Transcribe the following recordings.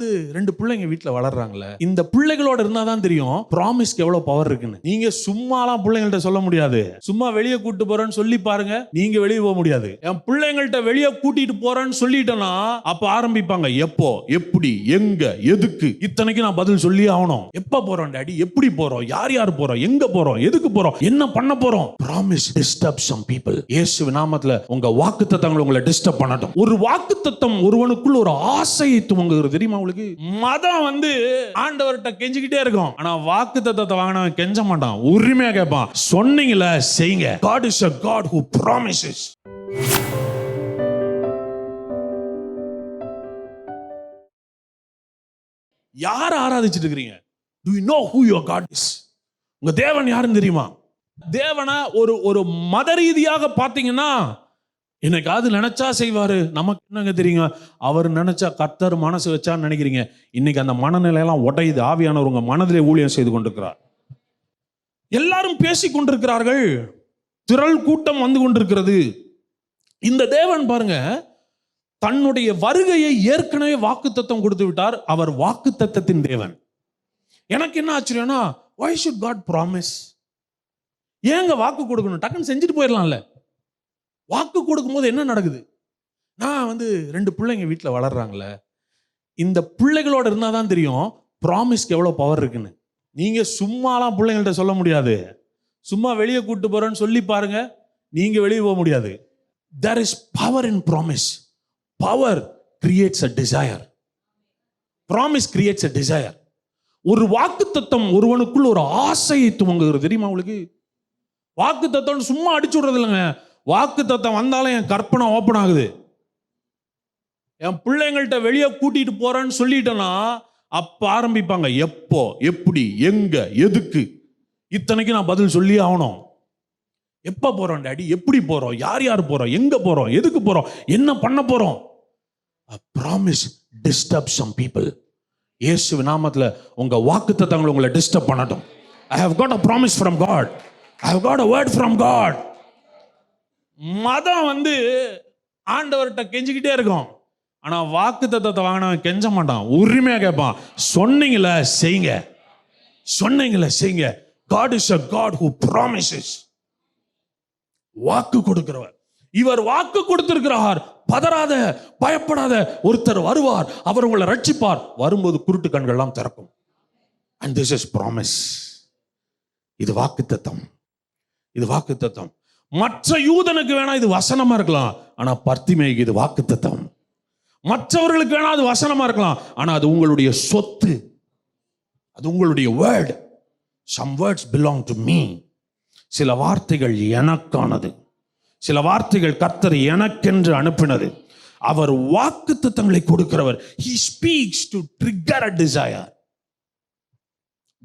வந்து ரெண்டு பிள்ளைங்க வீட்டில் வளர்றாங்கல்ல இந்த பிள்ளைகளோட இருந்தா தான் தெரியும் ப்ராமிஸ்க்கு எவ்வளவு பவர் இருக்குன்னு. நீங்க சும்மாலாம் பிள்ளைங்கள்ட்ட சொல்ல முடியாது. சும்மா வெளியே கூட்டு போறேன்னு சொல்லி பாருங்க நீங்க வெளியே போக முடியாது. என் பிள்ளைங்கள்ட்ட வெளியே கூட்டிட்டு போறேன்னு சொல்லிட்டேன்னா அப்ப ஆரம்பிப்பாங்க எப்போ எப்படி எங்க எதுக்கு? இத்தனைக்கு நான் பதில் சொல்லி ஆகணும். எப்ப போறோம் டாடி? எப்படி போறோம்? யார் யார் போறோம்? எங்க போறோம்? எதுக்கு போறோம்? என்ன பண்ண போறோம்? ப்ராமிஸ் டிஸ்டர்ப் சம் பீப்புள் இயேசு நாமத்துல உங்க வாக்குத்தத்தங்கள் உங்களை டிஸ்டர்ப் பண்ணட்டும். ஒரு வாக்குத்தத்தம் ஒருவனுக்குள்ள ஒரு ஆசையை துவங்குகிறது. தெரியுமா அவங்களுக்கு மதம் வந்து ஆண்டவர்கிட்ட கெஞ்சிக்கிட்டே இருக்கும். ஆனா வாக்குத்தத்தத்தை வாங்கினவன் கெஞ்ச மாட்டான். உரிமையா கேட்பான். சொன்னீங்கள செய்யுங்க. God ஆராதிச்சிட்டு இருக்கிறீங்க? Do you know who your God is உங்க தேவன் யாருன்னு தெரியுமா? தேவனை ஒரு ஒரு மத ரீதியாக பார்த்தீங்கன்னா என்னைக்காவது நினைச்சா செய்வாரு. நமக்கு என்னங்க தெரியுங்க? அவர் நினைச்சா கர்த்தர் மனசு வச்சான்னு நினைக்கிறீங்க. இன்னைக்கு அந்த மனநிலையெல்லாம் உடையுது. ஆவியானவர் உங்க மனதிலே ஊழியம் செய்து கொண்டிருக்கிறார். எல்லாரும் பேசிக் கொண்டிருக்கிறார்கள். திரள் கூட்டம் வந்து கொண்டிருக்கிறது. இந்த தேவன் பாருங்க தன்னுடைய வருகையை ஏற்கனவே வாக்குத்தத்தம் கொடுத்து விட்டார். அவர் வாக்குத்தத்தத்தின் தேவன். எனக்கு என்ன ஆச்சரியம்னா வை ஷுட் காட் ப்ராமிஸ் ஏங்க வாக்கு கொடுக்கணும்? டக்குன்னு செஞ்சுட்டு போயிடலாம்ல. வாக்கு கொடுக்கும்போது என்ன நடக்குது? நான் வந்து ரெண்டு பிள்ளைங்க வீட்டில் வளர்றாங்கல்ல. இந்த பிள்ளைகளோட இருந்தால் தான் தெரியும் ப்ராமிஸ்க்கு எவ்வளோ பவர் இருக்குன்னு. நீங்கள் சும்மாலாம் பிள்ளைங்கள்ட்ட சொல்ல முடியாது. சும்மா வெளியே கூப்பிட்டு போகிறேன்னு சொல்லி பாருங்க நீங்கள் வெளியே போக முடியாது. There is power in promise power creates a desire promise creates a desire ஒரு வாக்குத்தத்தம் ஒருவனுக்குள்ள ஒரு ஆசையை துவங்குகிறது. தெரியுமா உங்களுக்கு? வாக்குத்தத்தம் சும்மா அடிச்சு விடுறது இல்லைங்க வாக்குத்தத்தம் வந்தாலும் என் கற்பனை ஓப்பன் ஆகுது. என் பிள்ளைங்கள்ட்ட வெளியே கூட்டிட்டு போறேன்னு சொல்லிட்டேன்னா அப்ப ஆரம்பிப்பாங்க எப்போ எப்படி எங்க எதுக்கு? இத்தனைக்கு நான் பதில் சொல்லி ஆகணும். எப்ப போறோம் டாடி? எப்படி போறோம்? யார் யார் போறோம்? எங்க போறோம்? எதுக்கு போறோம்? என்ன பண்ண போறோம்? ப்ராமிஸ் டிஸ்டர்ப் சம் பீப்புள் இயேசு நாமத்துல உங்க வாக்குத்தத்தங்களை உங்களை டிஸ்டர்ப் பண்ணட்டும். I have got a promise from God I have got a word from God மதம் வந்து ஆண்டவர்கிட்ட கெஞ்சிக்கிட்டே இருக்கும். ஆனா வாக்கு தத்துவத்தை வாங்கினவன் கெஞ்ச மாட்டான். உரிமையா கேட்பான். சொன்னீங்களே செய்யுங்க. சொன்னீங்களே செய்யுங்க. God is a God who promises வாக்கு கொடுக்கிறவர். இவர் வாக்கு கொடுத்திருக்கிறார். பதறாத பயப்படாத ஒருத்தர் வருவார். அவர் உங்களை ரட்சிப்பார். வரும்போது குருட்டு கண்கள்லாம் திறக்கும். அண்ட் திஸ் இஸ் ப்ராமிஸ் இது வாக்குத்தத்தம் இது வாக்குத்தத்தம் மற்ற யூதனுக்கு வேணா இது வசனமா இருக்கலாம். ஆனா பர்த்திமேக்கு இது வாக்குத்தத்தம். மற்றவர்களுக்கு வேணா அது வசனமா இருக்கலாம். ஆனா அது உங்களுடைய சொத்து. அது உங்களுடைய word some words belong to me சில வார்த்தைகள் எனக்கானது. சில வார்த்தைகள் கர்த்தர் எனக்கென்று அனுப்பினது. அவர் வாக்குத்தத்தங்களை கொடுக்கிறவர். He speaks to trigger a desire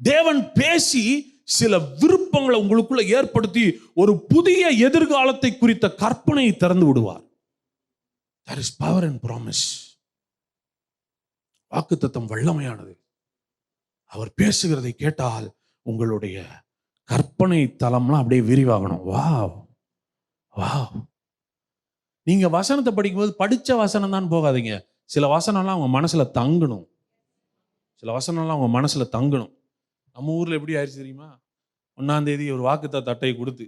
தேவன் பேசி சில விருப்பங்களை உங்களுக்குள்ள ஏற்படுத்தி ஒரு புதிய எதிர்காலத்தை குறித்த கற்பனையை திறந்து விடுவார். There is power and promise வாக்குத்தத்தம் வல்லமையானது. அவர் பேசுகிறதை கேட்டால் உங்களுடைய கற்பனை தளம்லாம் அப்படியே விரிவாகணும். வா வாவ் நீங்கள் வசனத்தை படிக்கும்போது படித்த வசனம் தான் போகாதீங்க. சில வசனம்லாம் அவங்க மனசில் தங்கணும். சில வசனம்லாம் அவங்க மனசில் தங்கணும். நம்ம ஊரில் எப்படி ஆயிடுச்சு தெரியுமா? ஒன்றாந்தேதி ஒரு வாக்குத்த அட்டையை கொடுத்து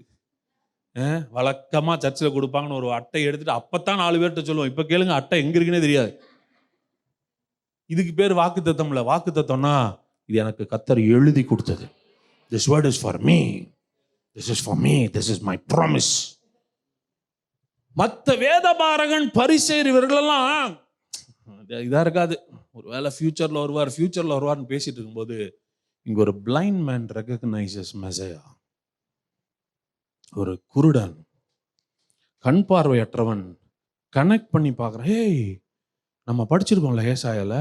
வழக்கமாக சர்ச்சில் கொடுப்பாங்கன்னு ஒரு அட்டை எடுத்துட்டு அப்போத்தான் நாலு பேர்கிட்ட சொல்லுவோம். இப்போ கேளுங்க அட்டை எங்கே இருக்குன்னே தெரியாது. இதுக்கு பேர் வாக்கு தத்தம்ல வாக்கு தத்தம்னா இது எனக்கு கத்தர் எழுதி கொடுத்தது. This word is for me this is for me this is my promise மற்ற வேதபாரகன் பரிசேர் இவர்களெல்லாம் இதாக இருக்காது. ஒரு வேளை ஃப்யூச்சரில் வருவார் ஃப்யூச்சரில் வருவார்னு பேசிட்டு இருக்கும்போது இங்க ஒரு பிளைண்ட் மேன் ரெக்கக்னைசஸ் மெசையா ஒரு குருடன் கண் பார்வையற்றவன் கனெக்ட் பண்ணி பார்க்குறான். ஹேய் நம்ம படிச்சிருக்கோம்ல ஏசாயால.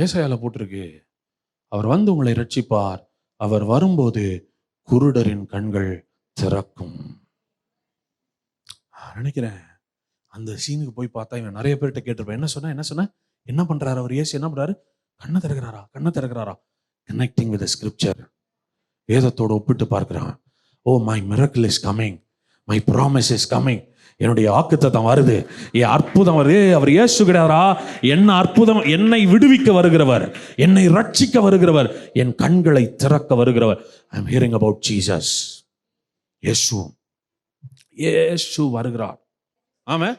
ஏசாயால போட்டிருக்கு. அவர் வந்து உங்களை ரட்சிப்பார். அவர் வரும்போது குருடரின் கண்கள் திறக்கும். நான் நினைக்கிறேன் அந்த சீனுக்கு போய் பார்த்தா இவன் நிறைய பேர்கிட்ட கேட்டிருப்பேன். என்ன சொன்ன? என்ன சொன்ன? என்ன பண்றாரு அவர்? ஏசி என்ன பண்றாரு? கண்ணை திறக்கிறாரா? கண்ணை திறக்கிறாரா? கனெக்டிங் வித் ஸ்கிரிப்சர் வேதத்தோடு ஒப்பிட்டு பார்க்கிறான். ஓ my miracle is coming my promise is coming என்னுடைய வாக்குத்தத்தம் வருது. என் அற்புதம் வருது. அவர் இயேசு கிடையாரா என்ன அற்புதம்? என்னை விடுவிக்க வருகிறவர். என்னை ரட்சிக்க வருகிறவர். என் கண்களை திறக்க வருகிறவர். I am hearing about Jesus ஏசு ஏசு வருகிறார். ஆமாம்